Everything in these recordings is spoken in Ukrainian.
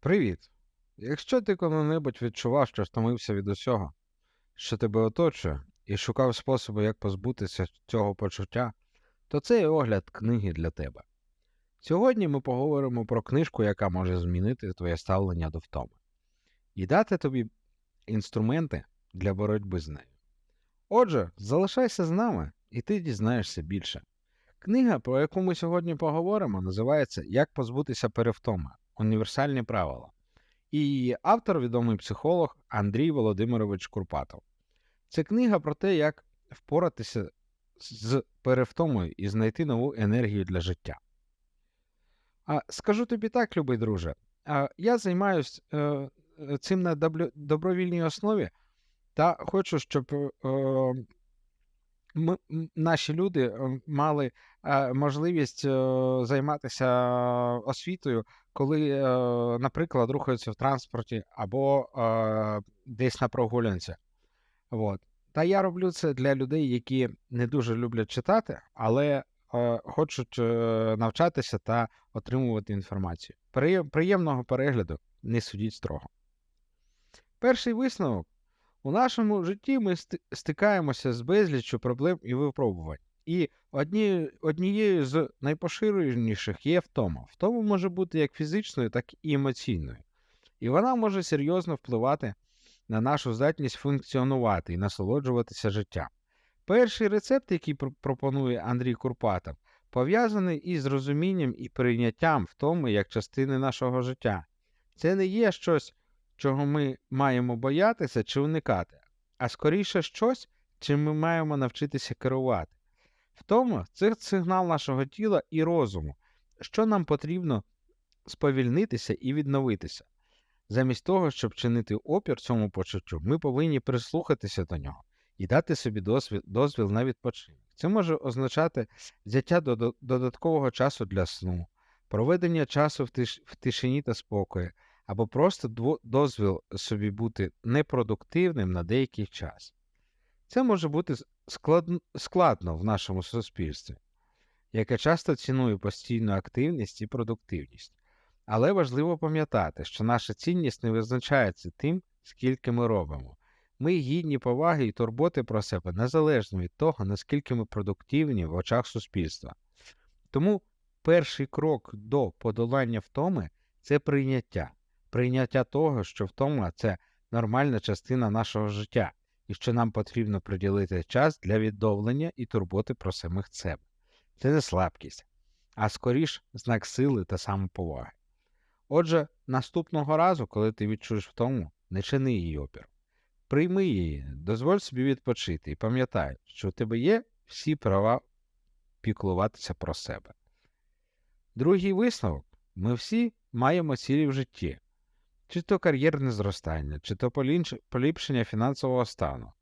Привіт! Якщо ти коли-небудь відчував, що втомився від усього, що тебе оточує, і шукав способи, як позбутися цього почуття, то цей огляд книги для тебе. Сьогодні ми поговоримо про книжку, яка може змінити твоє ставлення до втоми, і дати тобі інструменти для боротьби з нею. Отже, залишайся з нами, і ти дізнаєшся більше. Книга, про яку ми сьогодні поговоримо, називається Як позбутися перевтоми. Універсальні правила. І автор відомий психолог Андрій Володимирович Курпатов. Це книга про те, як впоратися з перевтомою і знайти нову енергію для життя. А скажу тобі так, любий друже, я займаюся е, е, цим на добровільній основі та хочу, щоб е, ми, наші люди мали е, можливість е, займатися освітою, коли, е, наприклад, рухаються в транспорті або десь на прогулянці. От. Та я роблю це для людей, які не дуже люблять читати, але хочуть навчатися та отримувати інформацію. Приєм- Приємного перегляду, не судіть строго. Перший висновок. У нашому житті ми стикаємося з безліччю проблем і випробувань. І одні, однією з найпоширеніших є втома. Втома може бути як фізичною, так і емоційною. І вона може серйозно впливати на нашу здатність функціонувати і насолоджуватися життям. Перший рецепт, який пропонує Андрій Курпатов, пов'язаний із розумінням і прийняттям втоми як частини нашого життя. Це не є щось, чого ми маємо боятися чи уникати, а скоріше щось, чим ми маємо навчитися керувати. Втома це сигнал нашого тіла і розуму, що нам потрібно сповільнитися і відновитися. Замість того, щоб чинити опір цьому почуттю, ми повинні прислухатися до нього і дати собі дозвіл, дозвіл на відпочинок. Це може означати взяття додо- додаткового часу для сну, проведення часу в, в тишині та спокої, або просто дозвіл собі бути непродуктивним на деякий час. Це може бути складно в нашому суспільстві, яке часто цінує постійну активність і продуктивність. Але важливо пам'ятати, що наша цінність не визначається тим, скільки ми робимо. Ми гідні поваги і турботи про себе незалежно від того, наскільки ми продуктивні в очах суспільства. Тому перший крок до подолання втоми це прийняття. Прийняття того, що втома це нормальна частина нашого життя, і що нам потрібно приділити час для відновлення і турботи про самих себе. Це не слабкість, а скоріш знак сили та самоповаги. Отже, наступного разу, коли ти відчуєш втому, не чини її опір. Прийми її, дозволь собі відпочити і пам'ятай, що у тебе є всі права піклуватися про себе. Другий висновок ми всі маємо цілі в житті, чи то кар'єрне зростання, чи то поліпшення фінансового стану,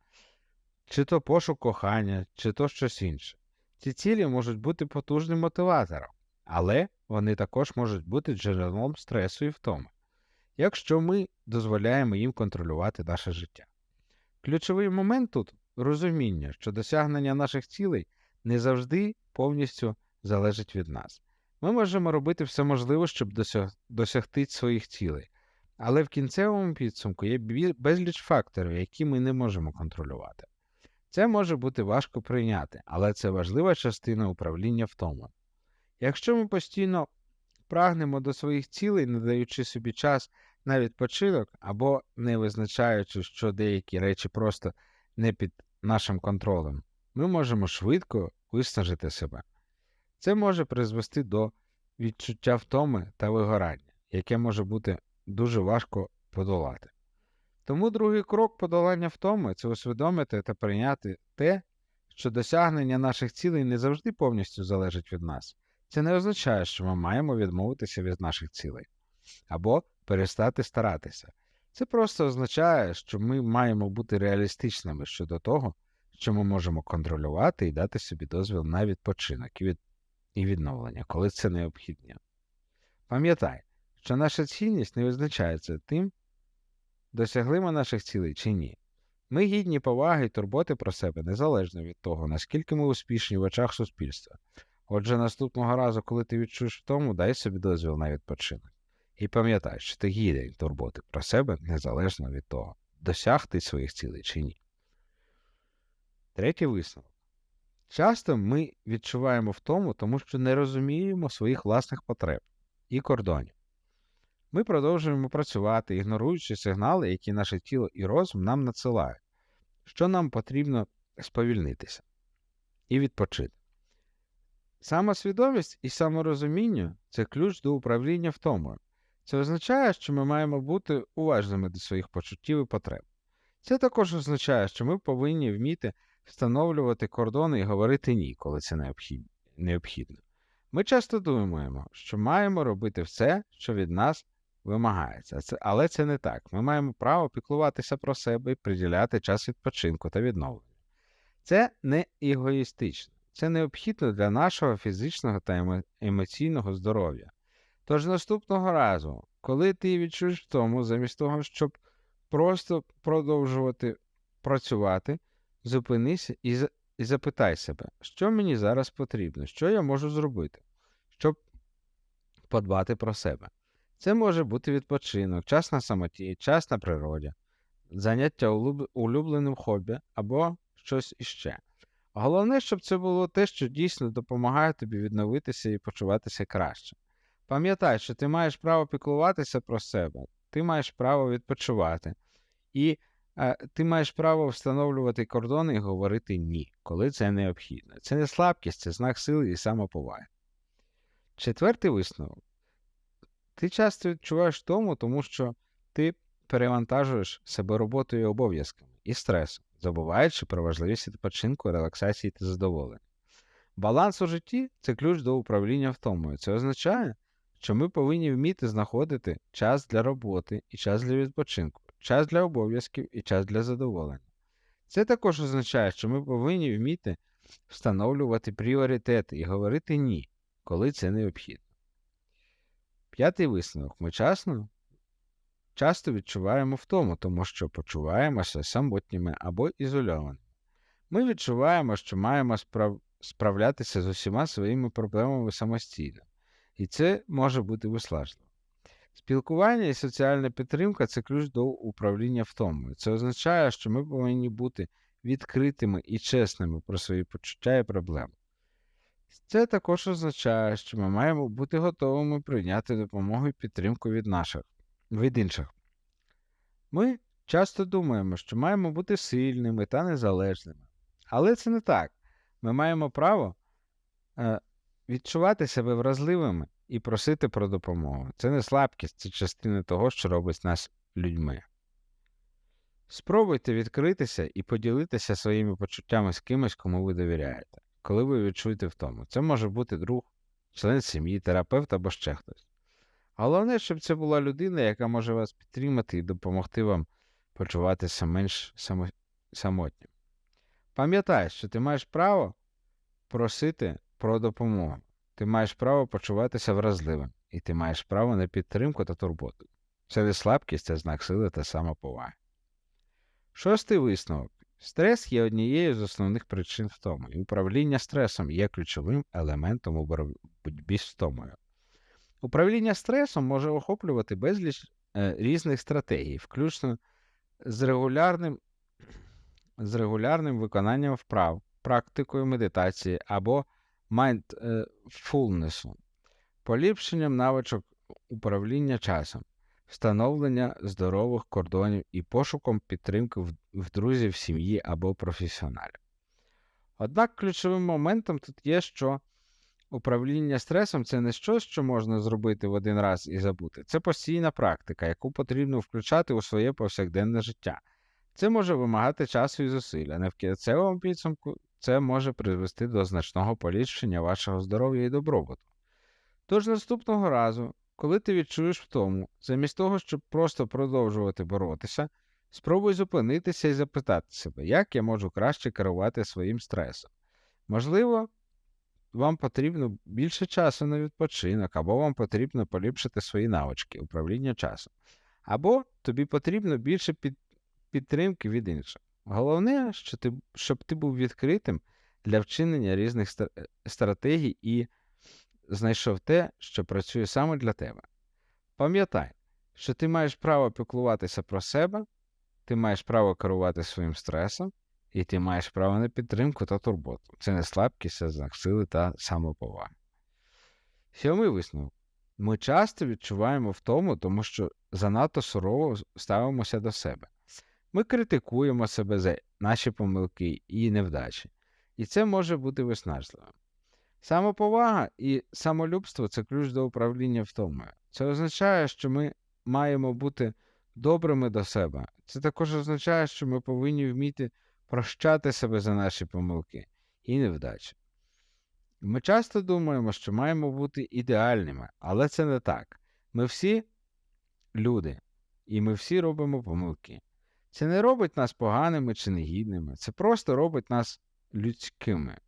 чи то пошук кохання, чи то щось інше. Ці цілі можуть бути потужним мотиватором, але вони також можуть бути джерелом стресу і втоми, якщо ми дозволяємо їм контролювати наше життя. Ключовий момент тут розуміння, що досягнення наших цілей не завжди повністю залежить від нас. Ми можемо робити все можливе, щоб досягти своїх цілей, але в кінцевому підсумку є безліч факторів, які ми не можемо контролювати. Це може бути важко прийняти, але це важлива частина управління втомою. Якщо ми постійно прагнемо до своїх цілей, не даючи собі час на відпочинок або не визначаючи, що деякі речі просто не під нашим контролем, ми можемо швидко виснажити себе. Це може призвести до відчуття втоми та вигорання, яке може бути дуже важко подолати. Тому другий крок подолання втоми це усвідомити та прийняти те, що досягнення наших цілей не завжди повністю залежить від нас. Це не означає, що ми маємо відмовитися від наших цілей або перестати старатися. Це просто означає, що ми маємо бути реалістичними щодо того, що ми можемо контролювати і дати собі дозвіл на відпочинок і, від... і відновлення, коли це необхідно. Пам'ятай, що наша цінність не визначається тим, досягли ми наших цілей чи ні. Ми гідні поваги і турботи про себе незалежно від того, наскільки ми успішні в очах суспільства. Отже, наступного разу, коли ти відчуєш втому, дай собі дозвіл на відпочинок І пам'ятай, що ти гідний турботи про себе незалежно від того, досяг ти своїх цілей чи ні. Третій висновок. Часто ми відчуваємо втому, тому що не розуміємо своїх власних потреб і кордонів. Ми продовжуємо працювати, ігноруючи сигнали, які наше тіло і розум нам надсилають, що нам потрібно сповільнитися і відпочити. Самосвідомість і саморозуміння це ключ до управління втомою. Це означає, що ми маємо бути уважними до своїх почуттів і потреб. Це також означає, що ми повинні вміти встановлювати кордони і говорити ні, коли це необхідно. Ми часто думаємо, що маємо робити все, що від нас вимагається, але це не так. Ми маємо право піклуватися про себе і приділяти час відпочинку та відновлення. Це не егоїстично, це необхідно для нашого фізичного та емоційного здоров'я. Тож наступного разу, коли ти відчуєш втому, замість того, щоб просто продовжувати працювати, зупинися і і запитай себе, що мені зараз потрібно, що я можу зробити, щоб подбати про себе. Це може бути відпочинок, час на самоті, час на природі, заняття улюбленим хобі або щось іще. Головне, щоб це було те, що дійсно допомагає тобі відновитися і почуватися краще. Пам'ятай, що ти маєш право піклуватися про себе, ти маєш право відпочивати, і е, ти маєш право встановлювати кордони і говорити ні, коли це необхідно. Це не слабкість, це знак сили і самоповаги. Четвертий висновок. Ти часто відчуваєш тому, тому що ти перевантажуєш себе роботою і обов'язками і стресом, забуваючи про важливість відпочинку, релаксації та задоволення. Баланс у житті це ключ до управління втомою. Це означає, що ми повинні вміти знаходити час для роботи і час для відпочинку, час для обов'язків і час для задоволення. Це також означає, що ми повинні вміти встановлювати пріоритети і говорити ні, коли це необхідно. П'ятий висновок. Ми часто, часто відчуваємо втому, тому що почуваємося самотніми або ізольованими. Ми відчуваємо, що маємо справ... справлятися з усіма своїми проблемами самостійно і це може бути виснажливо. Спілкування і соціальна підтримка це ключ до управління втомою. Це означає, що ми повинні бути відкритими і чесними про свої почуття і проблеми. Це також означає, що ми маємо бути готовими прийняти допомогу і підтримку від наших, від інших. Ми часто думаємо, що маємо бути сильними та незалежними. Але це не так. Ми маємо право е, відчувати себе вразливими і просити про допомогу. Це не слабкість, це частина того, що робить нас людьми. Спробуйте відкритися і поділитися своїми почуттями з кимось, кому ви довіряєте, коли ви відчуєте втому. Це може бути друг, член сім'ї, терапевт або ще хтось. Головне, щоб це була людина, яка може вас підтримати і допомогти вам почуватися менш самотнім. Пам'ятай, що ти маєш право просити про допомогу. Ти маєш право почуватися вразливим, і ти маєш право на підтримку та турботу. Це не слабкість, це знак сили та самоповаги. Шостий висновок. Стрес є однією з основних причин втоми, і управління стресом є ключовим елементом у боротьбі з втомою. Управління стресом може охоплювати безліч е, різних стратегій, включно з регулярним з регулярним виконанням вправ, практикою медитації або майндфулнесу, поліпшенням навичок управління часом, встановлення здорових кордонів і пошуком підтримки в друзів, сім'ї або професіоналів. Однак ключовим моментом тут є, що управління стресом це не щось, що можна зробити в один раз і забути. Це постійна практика, яку потрібно включати у своє повсякденне життя. Це може вимагати часу і зусилля. Не в кінцевому підсумку це може призвести до значного поліпшення вашого здоров'я і добробуту. Тож наступного разу, коли ти відчуєш втому, замість того, щоб просто продовжувати боротися, спробуй зупинитися і запитати себе, як я можу краще керувати своїм стресом. Можливо, вам потрібно більше часу на відпочинок, або вам потрібно поліпшити свої навички управління часом, або тобі потрібно більше під... підтримки від інших. Головне, що ти, щоб ти був відкритим для вчинення різних стратегій і знайшов те, що працює саме для тебе. Пам'ятай, що ти маєш право піклуватися про себе, ти маєш право керувати своїм стресом, і ти маєш право на підтримку та турботу. Це не слабкість, а знак сили та самоповаги. Сьомий висновок. Ми часто відчуваємо втому, тому що занадто сурово ставимося до себе. Ми критикуємо себе за наші помилки і невдачі, і це може бути виснажливим. Самоповага і самолюбство це ключ до управління втомою. Це означає, що ми маємо бути добрими до себе. Це також означає, що ми повинні вміти прощати себе за наші помилки і невдачі. Ми часто думаємо, що маємо бути ідеальними, але це не так. Ми всі люди, і ми всі робимо помилки. Це не робить нас поганими чи негідними, це просто робить нас людськими.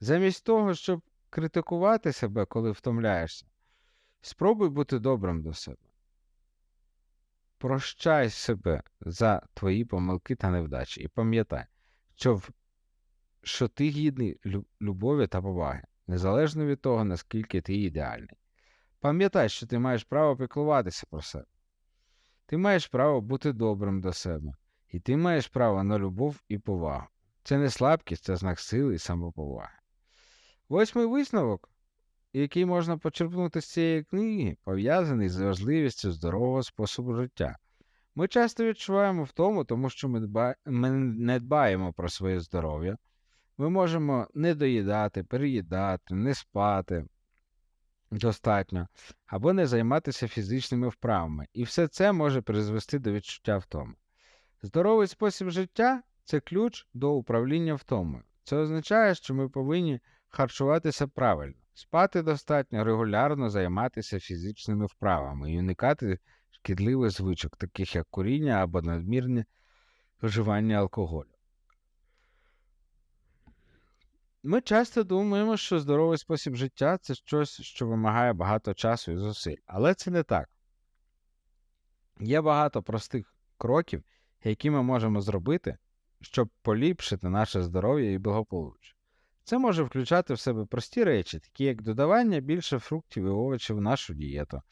Замість того, щоб критикувати себе, коли втомляєшся, спробуй бути добрим до себе. Прощай себе за твої помилки та невдачі. І пам'ятай, що, що ти гідний любові та поваги, незалежно від того, наскільки ти ідеальний. Пам'ятай, що ти маєш право піклуватися про себе. Ти маєш право бути добрим до себе, і ти маєш право на любов і повагу. Це не слабкість, це знак сили і самоповаги. Восьмий висновок, який можна почерпнути з цієї книги, пов'язаний з важливістю здорового способу життя. Ми часто відчуваємо втому, тому що ми, дба... ми не дбаємо про своє здоров'я. Ми можемо не доїдати, переїдати, не спати достатньо, або не займатися фізичними вправами. І все це може призвести до відчуття втоми. Здоровий спосіб життя це ключ до управління втомою. Це означає, що ми повинні харчуватися правильно, спати достатньо, регулярно займатися фізичними вправами і уникати шкідливих звичок, таких як куріння або надмірне вживання алкоголю. Ми часто думаємо, що здоровий спосіб життя це щось, що вимагає багато часу і зусиль, але це не так. Є багато простих кроків, які ми можемо зробити, щоб поліпшити наше здоров'я і благополуччя. Це може включати в себе прості речі, такі як додавання більше фруктів і овочів в нашу дієту,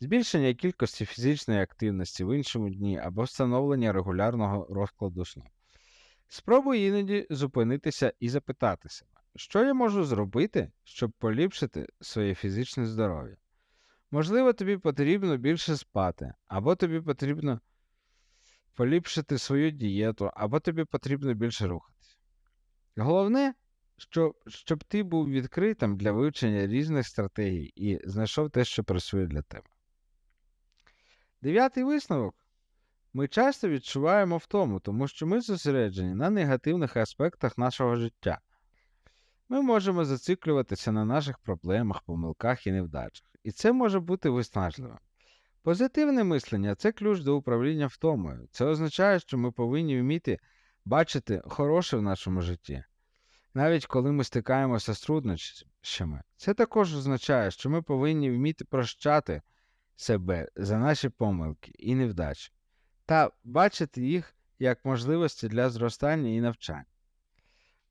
збільшення кількості фізичної активності в іншому дні або встановлення регулярного розкладу сну. Спробуй іноді зупинитися і запитати себе, що я можу зробити, щоб поліпшити своє фізичне здоров'я. Можливо, тобі потрібно більше спати, або тобі потрібно поліпшити свою дієту, або тобі потрібно більше рухатися. Головне, щоб, щоб ти був відкритим для вивчення різних стратегій і знайшов те, що працює для тебе. Дев'ятий висновок. Ми часто відчуваємо втому, тому що ми зосереджені на негативних аспектах нашого життя. Ми можемо зациклюватися на наших проблемах, помилках і невдачах, і це може бути виснажливим. Позитивне мислення це ключ до управління втомою. Це означає, що ми повинні вміти бачити хороше в нашому житті, навіть коли ми стикаємося з труднощами. Це також означає, що ми повинні вміти прощати себе за наші помилки і невдачі, та бачити їх як можливості для зростання і навчання.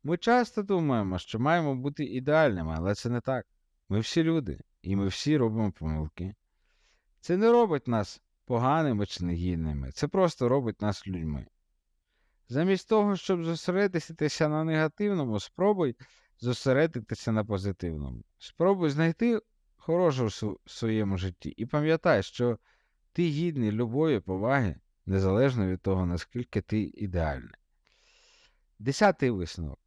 Ми часто думаємо, що маємо бути ідеальними, але це не так. Ми всі люди, і ми всі робимо помилки. Це не робить нас поганими чи негідними, це просто робить нас людьми. Замість того, щоб зосередитися на негативному, спробуй зосередитися на позитивному. Спробуй знайти хороше в своєму житті і пам'ятай, що ти гідний любої поваги, незалежно від того, наскільки ти ідеальний. Десятий висновок.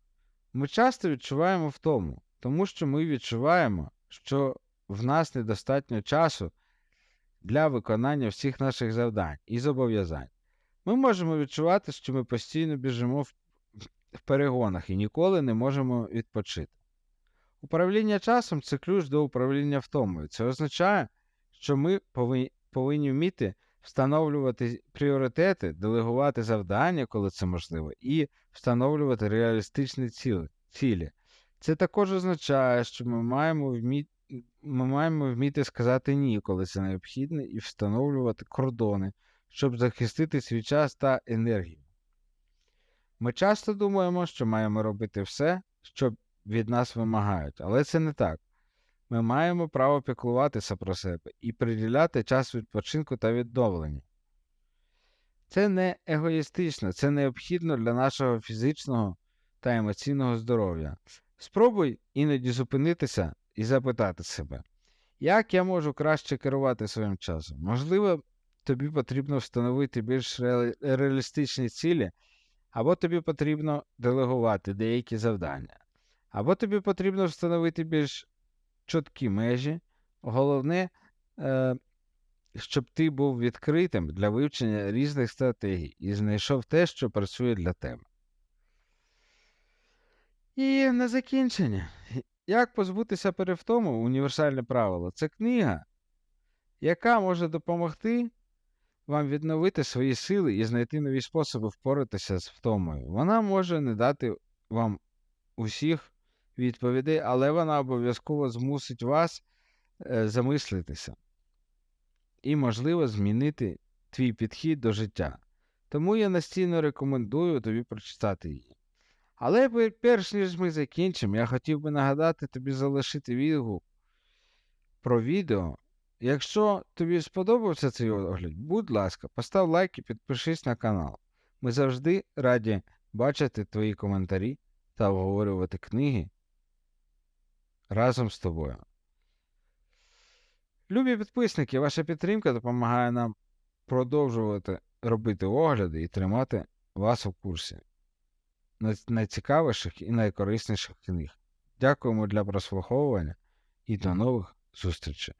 Ми часто відчуваємо втому, тому що ми відчуваємо, що в нас недостатньо часу для виконання всіх наших завдань і зобов'язань. Ми можемо відчувати, що ми постійно біжимо в, перегонах і ніколи не можемо відпочити. Управління часом це ключ до управління втомою. Це означає, що ми повинні, вміти встановлювати пріоритети, делегувати завдання, коли це можливо, і встановлювати реалістичні цілі. Це також означає, що ми маємо вміти. Ми маємо вміти сказати ні, коли це необхідно, і встановлювати кордони, щоб захистити свій час та енергію. Ми часто думаємо, що маємо робити все, що від нас вимагають, але це не так. Ми маємо право піклуватися про себе і приділяти час відпочинку та відновленню. Це не егоїстично, це необхідно для нашого фізичного та емоційного здоров'я. Спробуй іноді зупинитися і запитати себе, як я можу краще керувати своїм часом? Можливо, тобі потрібно встановити більш реалістичні цілі, або тобі потрібно делегувати деякі завдання, або тобі потрібно встановити більш чіткі межі. Головне, е, щоб ти був відкритим для вивчення різних стратегій і знайшов те, що працює для тебе. І на закінчення. Як позбутися перевтому? Універсальне правило це книга, яка може допомогти вам відновити свої сили і знайти нові способи впоратися з втомою. Вона може не дати вам усіх відповідей, але вона обов'язково змусить вас е, замислитися і, можливо, змінити твій підхід до життя. Тому я настійно рекомендую тобі прочитати її. Але перш ніж ми закінчимо, я хотів би нагадати тобі залишити відгук про відео. Якщо тобі сподобався цей огляд, будь ласка, постав лайк і підпишись на канал. Ми завжди раді бачити твої коментарі та обговорювати книги разом з тобою. Любі підписники, ваша підтримка допомагає нам продовжувати робити огляди і тримати вас у курсі найцікавіших і найкорисніших книг. Дякуємо для прослуховування і до нових зустрічей.